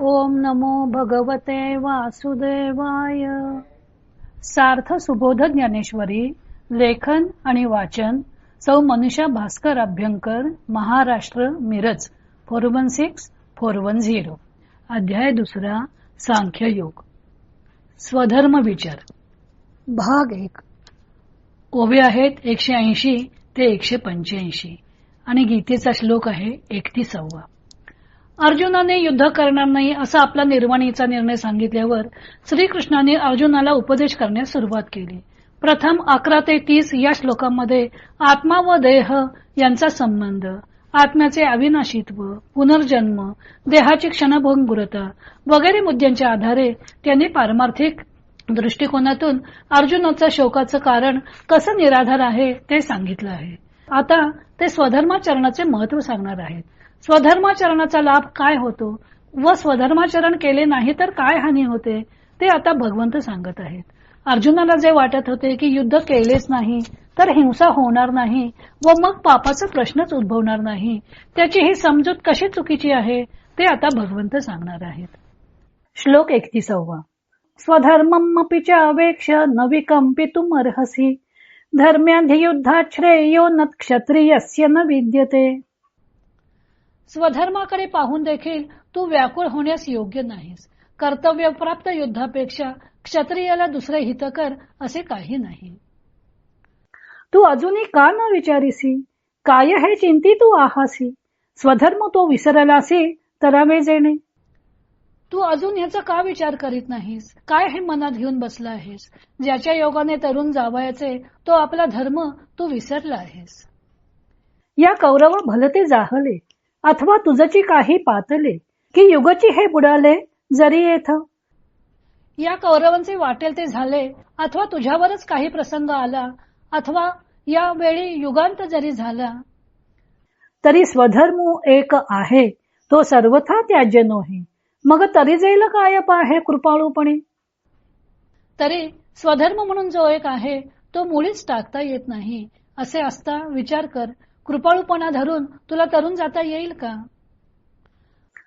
ओम नमो भगवते वासुदेवाय. सार्थ सुबोध ज्ञानेश्वरी लेखन आणि वाचन सौ Manusha Bhaskar Abhyankar Maharashtra Miraj four one six four one zero. अध्याय दुसरा सांख्य योग. स्वधर्म विचार. भाग एक. ओवे आहेत एकशे ऐंशी ते एकशे पंच्याऐंशी. आणि गीतेचा श्लोक आहे एकतीसावा. अर्जुनाने युद्ध करणार नाही असा आपला निर्वाणीचा निर्णय सांगितल्यावर श्रीकृष्णाने अर्जुनाला उपदेश करण्यास सुरुवात केली. प्रथम अकरा ते तीस या श्लोकांमध्ये आत्मा व देह यांचा संबंध आत्म्याचे अविनाशित्व पुनर्जन्म देहाची क्षणभंगुरता वगैरे मुद्द्यांच्या आधारे त्यांनी पारमार्थिक दृष्टिकोनातून अर्जुनाचं शोकाचं कारण कसं निराधार आहे ते सांगितलं आहे. आता ते स्वधर्माचरणाचे महत्त्व सांगणार आहेत. स्वधर्माचरणाचा लाभ काय होतो व स्वधर्माचरण केले नाही तर काय हानी होते ते आता भगवंत सांगत आहेत. अर्जुनाला जे वाटत होते की युद्ध केलेच नाही तर हिंसा होणार नाही व मग पापाचा प्रश्नच उद्भवणार नाही त्याची ही समजूत कशी चुकीची आहे ते आता भगवंत सांगणार आहेत. श्लोक एकतीसावा. स्वधर्ममपि च अवेक्ष न विकंपितुम अर्हसि धर्म्याधियुद्धात श्रेयो न क्षत्रियस्य न विद्यते. स्वधर्माकडे पाहून देखील तू व्याकुळ होण्यास योग्य नाहीस. कर्तव्यप्राप्त युद्धापेक्षा क्षत्रियाला दुसरे हितकर असे काही नाही. तू अजूनही का न विचारिसी? काय हे चिंती तू आहासी? स्वधर्म तो विसरलासी तरावे जेणे. तू अजून याचा का विचार करीत नाहीस? काय हे मनात घेऊन बसला आहेस? ज्याच्या योगाने तरुण जावयाचे तो आपला धर्म तू विसरला आहेस. या कौरव भलते जाहले. अथवा तुझची काही पातले की युगची हे बुडाले जरी येथ या कौरवांचे वाटेल ते झाले अथवा तुझ्यावरच काही प्रसंग आला अथवा या वेळी युगांत जरी झाला. तरी स्वधर्म एक आहे तो सर्वथा त्याज्य नोहे. मग तरी जाईल काय पाहे कृपाळूपणे? तरी स्वधर्म म्हणून जो एक आहे तो मुळीच टाकता येत नाही असे असता विचार कर कृपाळूपणा धरून तुला तरुण जाता येईल का?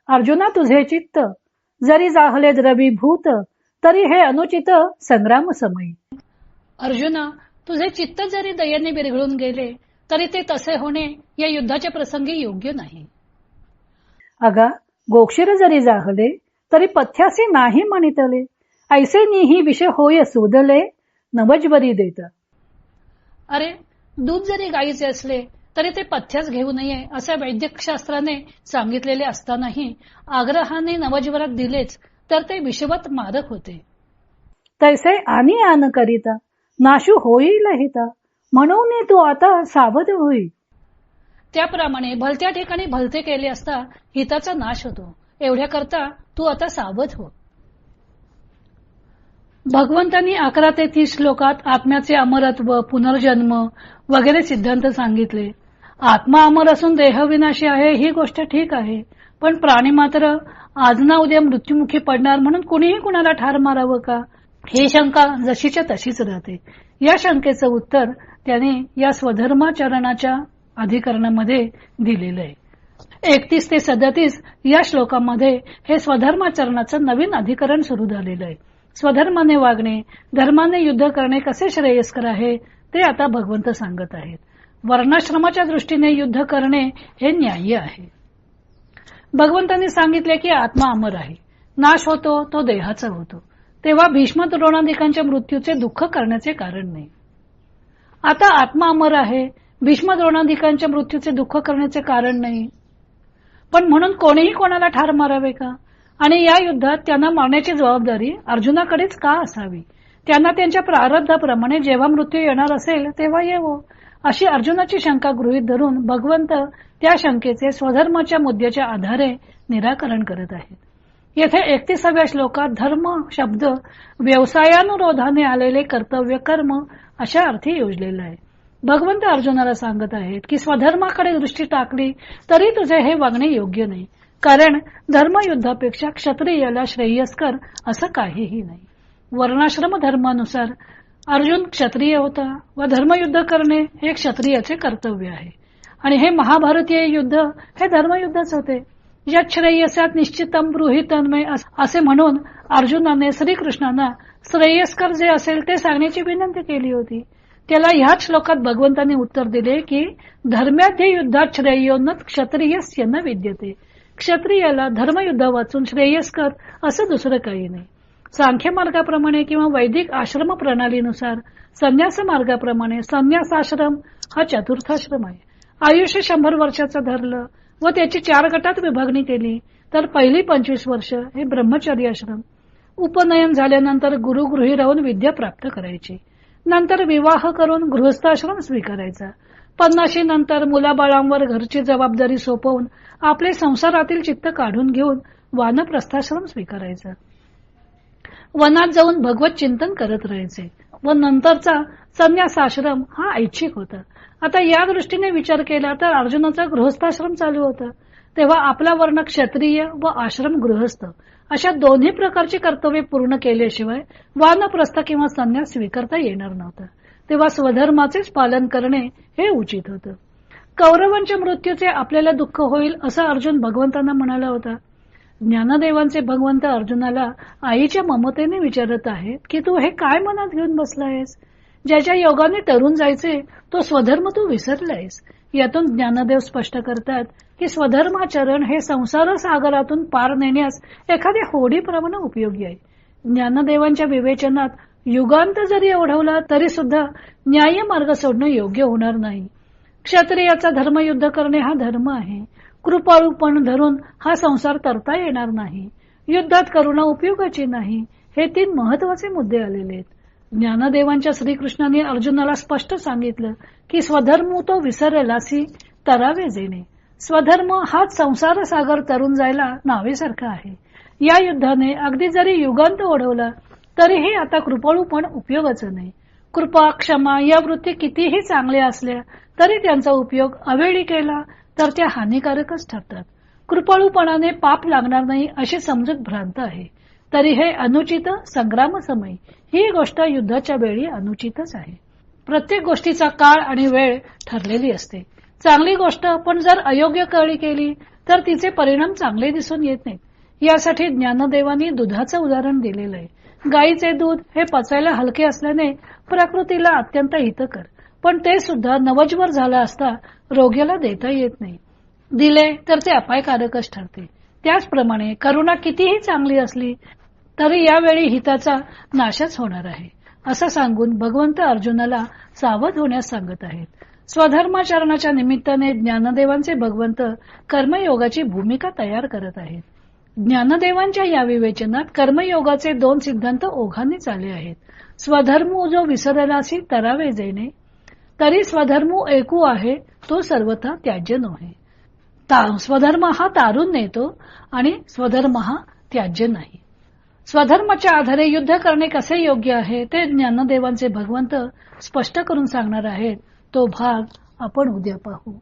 अर्जुना तुझे चित्त जरी जाहले द्रवीभूत तरी हे अनुचित संग्राम समयी. अर्जुना तुझे चित्त जरी दयेने बिरघळून गेले तरी ते तसे होणे या युद्धाच्या प्रसंगी योग्य नाही. अगा गोक्षीर जरी जाहले तरी पथ्यासे नाही म्हणितले ऐसे निही विषय होय सुदले नवजवरी देत. अरे दूध जरी गायीचे असले तरी ते पथ्यच घेऊ नये असे वैद्यकशास्त्राने सांगितलेले असतानाही आग्रहाने नवजीवनात दिलेच तर ते विषवत मारक होते. तैसे आणि आन करिता नाशू होईल हिता म्हणून तू आता सावध होई. त्याप्रमाणे भलत्या ठिकाणी भलते केले असता हिताचा नाश होतो. एवढ्या करता तू आता सावध हो. भगवंतांनी अकरा ते तीस श्लोकात आत्म्याचे अमरत्व पुनर्जन्म वगैरे सिद्धांत सांगितले. आत्मा अमर असून देहविनाशी आहे ही गोष्ट ठीक आहे. पण प्राणी मात्र आज ना उद्या मृत्युमुखी पडणार म्हणून कुणीही कुणाला ठार मारावं का? ही शंका जशीच्या तशीच राहते. या शंकेचं उत्तर त्याने या स्वधर्माचरणाच्या अधिकरणामध्ये दिलेलं आहे. एकतीस ते सदतीस या श्लोकामध्ये हे स्वधर्माचरणाचं नवीन अधिकरण सुरू झालेलं आहे. स्वधर्माने वागणे धर्माने युद्ध करणे कसे श्रेयस्कर आहे ते आता भगवंत सांगत आहेत. वर्णाश्रमाच्या दृष्टीने युद्ध करणे हे न्याय्य आहे. भगवंतांनी सांगितले की आत्मा अमर आहे. नाश होतो तो देहाचा होतो. तेव्हा भीष्म द्रोणाधिकांच्या मृत्यूचे दुःख करण्याचे कारण नाही. आता आत्मा अमर आहे भीष्म द्रोणाधिकांच्या मृत्यूचे दुःख करण्याचे कारण नाही. पण म्हणून कोणीही कोणाला ठार मारावे का? आणि या युद्धात त्यांना मारण्याची जबाबदारी अर्जुनाकडेच का असावी? त्यांना त्यांच्या प्रारब्धाप्रमाणे जेव्हा मृत्यू येणार असेल तेव्हा येवो. अशी अर्जुनाची शंका गृहीत धरून भगवंत त्या शंकेचे स्वधर्माच्या मुद्द्याच्या आधारे निराकरण करत आहेत. येथे एकतीसाव्या श्लोकात धर्म शब्द व्यवसायानुरोधाने आलेले कर्तव्य कर्म अशा अर्थी योजलेला आहे. भगवंत अर्जुनाला सांगत आहेत की स्वधर्माकडे दृष्टी टाकली तरी तुझे हे वागणे योग्य नाही. कारण धर्मयुद्धापेक्षा क्षत्रियाला श्रेयस्कर असं काहीही नाही. वर्णाश्रम धर्मानुसार अर्जुन क्षत्रिय होता व धर्मयुद्ध करणे हे क्षत्रियाचे कर्तव्य आहे. आणि हे महाभारतीय युद्ध हे धर्मयुद्धच होते. यात श्रेयसात निश्चितम तन्मय असे म्हणून अर्जुनाने श्रीकृष्णांना श्रेयस्कर जे असेल ते सांगण्याची विनंती केली होती. त्याला ह्याच श्लोकात भगवंतांनी उत्तर दिले की धर्माध्य युद्धात श्रेयोन्नत क्षत्रियस्य न विद्यते. क्षत्रियाला धर्मयुद्ध वाचून श्रेयस्कर असं दुसरं काही नाही. सांख्य मार्गाप्रमाणे किंवा वैदिक आश्रम प्रणालीनुसार संन्यास मार्गाप्रमाणे संन्यासाश्रम हा चतुर्थाश्रम आहे. आयुष्य शंभर वर्षाचं धरलं व त्याची चार गटात विभागणी केली तर पहिली पंचवीस वर्ष हे ब्रह्मचर्य आश्रम. उपनयन झाल्यानंतर गुरुगृही राहून विद्या प्राप्त करायची. नंतर विवाह करून गृहस्थाश्रम स्वीकारायचा. पन्नाशी नंतर मुलाबाळांवर घरची जबाबदारी सोपवून आपले संसारातील चित्त काढून घेऊन वानप्रस्थाश्रम स्वीकारायचा. वनात जाऊन भगवत चिंतन करत राहायचे व नंतरचा संन्यास आश्रम हा ऐच्छिक होता. आता या दृष्टीने विचार केला तर अर्जुनाचा गृहस्थाश्रम चालू होता. तेव्हा आपला वर्ण क्षत्रिय व आश्रम गृहस्थ अशा दोन्ही प्रकारची कर्तव्य पूर्ण केल्याशिवाय वानप्रस्थ किंवा संन्यास स्वीकारता येणार नव्हता. तेव्हा स्वधर्माचेच पालन करणे हे उचित होतं. कौरवांच्या मृत्यूचे आपल्याला दुःख होईल असं अर्जुन भगवंतांना म्हणाला होता. ज्ञानदेवांचे भगवंत अर्जुनाला आईच्या ममतेने विचारत आहेत की तू हे काय मनात घेऊन बसलायस? ज्याच्या योगाने तरुण जायचे तो स्वधर्म तू विसरलायस. यातून ज्ञानदेव स्पष्ट करतात की स्वधर्माचरण हे संसार सागरातून पार नेण्यास एखाद्या होडीप्रमाणे उपयोगी आहे. ज्ञानदेवांच्या विवेचनात युगांत जरी ओढवला तरी सुद्धा न्याय मार्ग सोडणं योग्य होणार नाही. क्षत्रियाचा धर्मयुद्ध करणे हा धर्म आहे. कृपाळूपण धरून हा संसार तरता येणार नाही. युद्धात करुणा उपयोगाची नाही. हे तीन महत्त्वाचे मुद्दे आलेले आहेत. ज्ञानदेवांच्या श्रीकृष्णाने अर्जुनाला स्पष्ट सांगितलं की स्वधर्म तो विसरलासी तरावे जेणे. स्वधर्म हाच संसार सागर तरुण जायला नावेसारखा आहे. या युद्धाने अगदी जरी युगांत ओढवला तरीही आता कृपाळूपण उपयोगाचं नाही. कृपा क्षमा या वृत्ती कितीही चांगल्या असल्या तरी त्यांचा उपयोग अवेळी केला तर त्या हानिकारकच ठरतात. कृपाळूपणाने पाप लागणार नाही अशी समजूत भ्रांत आहे. तरी हे अनुचित संग्राम समय. ही गोष्ट युद्धाच्या वेळी अनुचितच आहे. प्रत्येक गोष्टीचा काळ आणि वेळ ठरलेली असते. चांगली गोष्ट पण जर अयोग्य कळी केली तर तिचे परिणाम चांगले दिसून येत नाहीत. यासाठी ज्ञानदेवानी दुधाचं उदाहरण दिलेलं आहे. गाईचे दूध हे पचायला हलके असल्याने प्रकृतीला अत्यंत हितकर. पण ते सुद्धा नवजवर झालं असता रोग्याला देता येत नाही. दिले तर ते अपायकारकच ठरते. त्याचप्रमाणे करुणा कितीही चांगली असली तरी यावेळी हिताचा नाशच होणार आहे असं सांगून भगवंत अर्जुनाला सावध होण्यास सांगत आहेत. स्वधर्माचरणाच्या निमित्ताने ज्ञानदेवांचे भगवंत कर्मयोगाची भूमिका तयार करत आहेत. ज्ञानदेवांच्या या विवेचनात कर्मयोगाचे दोन सिद्धांत ओघांनी चालले आहेत. स्वधर्म जो विसरलासी तरावे जेणे. तरी स्वधर्म एकू आहे तो सर्वथा त्याज्य नव्हे स्वधर्म हा तारून नेतो आणि स्वधर्म हा त्याज्य नाही. स्वधर्माच्या आधारे युद्ध करणे कसे योग्य आहे ते ज्ञानदेवांचे भगवंत स्पष्ट करून सांगणार आहेत. तो भाग आपण उद्या पाहू.